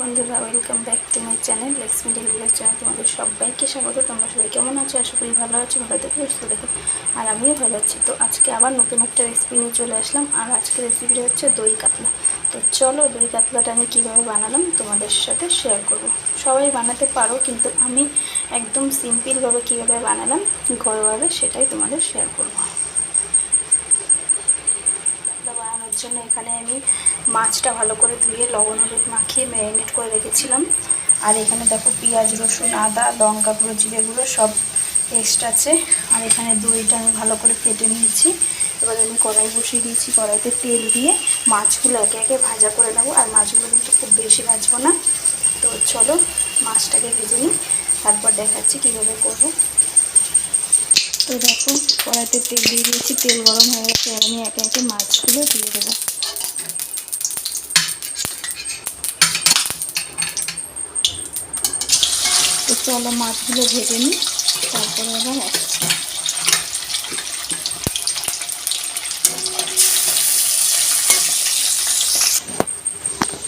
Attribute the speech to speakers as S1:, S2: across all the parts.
S1: বন্ধুরা welcome back to my channel Lakshmi delivery channel তোমাদের সবাইকে স্বাগত। তোমরা সবাই কেমন আছো? আশা করি ভালো আছো, ভালো দেখো সুস্থ দেখো আর আমিও ভালো আছি। তো আজকে আবার নতুন একটা রেসিপি নিয়ে চলে আসলাম। আর আজকের রেসিপিটা হচ্ছে দই কাতলা। তো চলো দই কাতলাটা আমি কীভাবে বানালাম তোমাদের সাথে শেয়ার করব। সবাই বানাতে পারো, কিন্তু আমি একদম সিম্পলভাবে কীভাবে বানালাম, ঘরোয়াভাবে সেটাই তোমাদের শেয়ার করব। বানানোর জন্য এখানে আমি মাছটা ভালো করে ধুয়ে লবণ হলুদ মাখিয়ে ম্যারিনেট করে রেখেছিলাম। আর এখানে দেখো পেঁয়াজ, রসুন, আদা, লঙ্কা গুঁড়ো, জিরে গুঁড়ো সব পেস্ট আছে। আর এখানে দইটা আমি ভালো করে ফেটে নিয়েছি। এবার আমি কড়াই বসিয়ে দিয়েছি, কড়াইতে তেল দিয়ে মাছগুলো একে একে ভাজা করে নেব। আর মাছগুলো কিন্তু খুব বেশি ভাজবো না। তো চলো মাছটাকে ভেজে নিই, তারপর দেখাচ্ছি কীভাবে করব। তো দেখো, কড়াইতে তেল দিয়ে দিয়েছি। তেল গরম হয়ে গেছে আমি একে একে মাছগুলো দিয়ে দেবো। তো চলো মাছগুলো ভেজে নিই, তারপরে আবার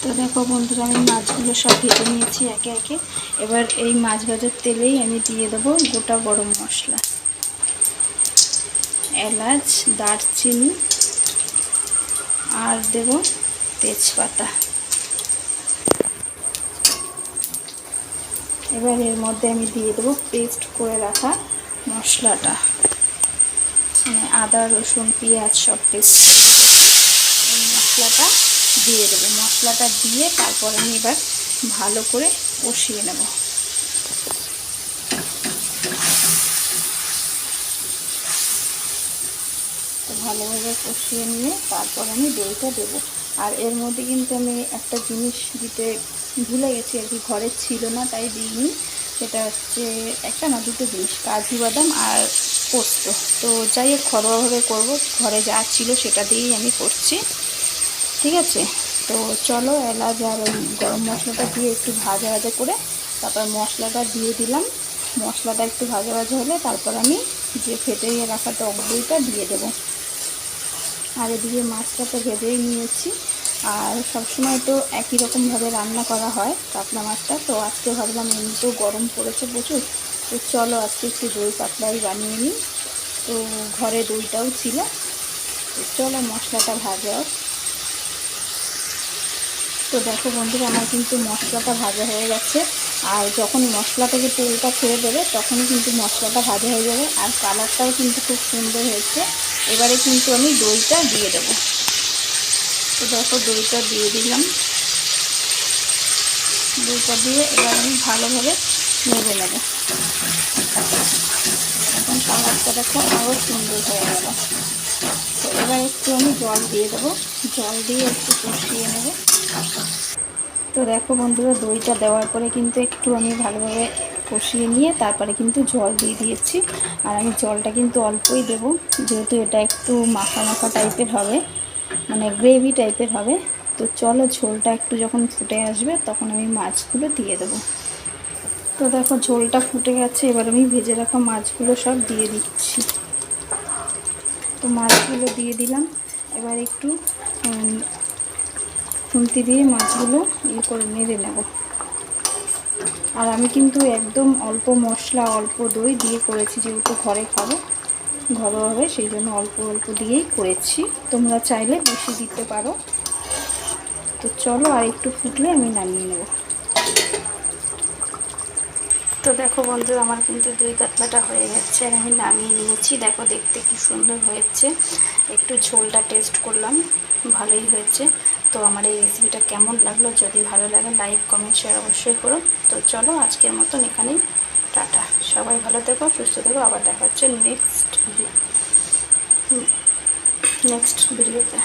S1: তো দেখো বন্ধুরা, আমি মাছগুলো সব ভেজে নিয়েছি একে একে। এবার এই মাছ ভাজার তেলেই আমি দিয়ে দেবো গোটা গরম মশলা। এলাচ, দারচিনি, আর দেব তেজপাতা। এবার এর মধ্যে আমি দিয়ে দেবো পেস্ট করে রাখা মশলাটা। মানে আদা, রসুন, পেঁয়াজ সব পেস্ট এই মশলাটা দিয়ে দেবো। মশলাটা দিয়ে তারপর আমি এবার ভালো করে কষিয়ে নেব। ভালোভাবে কষিয়ে নিয়ে তারপর আমি দইটা দেবো। আর এর মধ্যে কিন্তু আমি একটা জিনিস দিতে ভুলে গেছি, আর কি ঘরে ছিল না, তাই দিইনি। সেটা হচ্ছে একটা না, দুটো জিনিস, কাজু বাদাম আর পোস্ত। তো যাই হোক, ঘরোয়াভাবে করব। ঘরে যা ছিল সেটা দিয়েই আমি করছি। ঠিক আছে? তো চলো, এলাচ আর ওই গরম মশলাটা দিয়ে একটু ভাজা ভাজা করে তারপর মশলাটা দিয়ে দিলাম। মশলাটা একটু ভাজা ভাজা হলে তারপর আমি যে ফেটে রাখা টক দইটা দিয়ে দেবো। আর এদিকে মাছটা তো ভেজেই নিয়েছি। আর সবসময় তো একই রকমভাবে রান্না করা হয় কাতলা মাছটা। তো আজকে ভাবলাম এমনিতেও গরম পড়েছে প্রচুর। তো চলো আজকে একটু দই পাতলাই বানিয়ে নিই। তো ঘরে দইটাও ছিল। তো চলো মশলাটা ভাজা তো দেখো বন্ধুরা, আমার কিন্তু মশলাটা ভাজা হয়ে গেছে। আর যখন মশলা থেকে তেলটা ছেড়ে দেবে, তখনই কিন্তু মশলাটা ভাজা হয়ে যাবে আর কালারটাও কিন্তু খুব সুন্দর হয়েছে। এবারে কিন্তু আমি দইটা দিয়ে দেবো। তো দেখো দইটা দিয়ে দিলাম। দইটা দিয়ে এবার আমি ভালোভাবে নেড়ে নেব। এখন কালারটা দেখো আরও সুন্দর হয়ে গেল। তো এবার একটু আমি জল দিয়ে দেবো। জল দিয়ে একটু কষিয়ে নেব। তো দেখো বন্ধুরা, দইটা দেওয়ার পরে কিন্তু একটু আমি ভালোভাবে কষিয়ে নিয়ে তারপরে কিন্তু জল দিয়ে দিয়েছি। আর আমি জলটা কিন্তু অল্পই দেবো, যেহেতু এটা একটু মাখা মাখা টাইপের হবে মানে গ্রেভি টাইপের হবে। তো চলো ঝোলটা একটু যখন ফুটে আসবে, তখন আমি মাছগুলো দিয়ে দেবো। তো দেখো ঝোলটা ফুটে গেছে, এবার আমি ভেজে রাখা মাছগুলো সব দিয়ে দিচ্ছি। তো মাছগুলো দিয়ে দিলাম, এবার একটু খুন্তি দিয়ে মাছগুলো ইয়ে করে নেড়ে নেব। আর আমি কিন্তু একদম অল্প মশলা, অল্প দই দিয়ে করেছি যেহেতু ঘরে খাব। ঘরোয়াভাবে সেই জন্য অল্প অল্প দিয়েই করেছি। তোমরা চাইলে বেশি দিতে পারো। তো চলো আর একটু ফুটলে আমি নামিয়ে নেব। দেখো বন্ধু আমার কিন্তু দই কাতলাটা হয়ে গেছে আর আমি নামিয়ে নিয়েছি। দেখো দেখতে কি সুন্দর হয়েছে। একটু ঝোলটা টেস্ট করলাম, ভালোই হয়েছে। তো আমার এই রেসিপিটা কেমন লাগল যদি ভালো লাগে লাইক কমেন্ট শেয়ার অবশ্যই করো। তো চলো আজকের মতন এখানেই টাটা। সবাই ভালো থেকো, সুস্থ থেকো। আবার দেখা হচ্ছে নেক্সট ভিডিও নেক্সট ভিডিওতে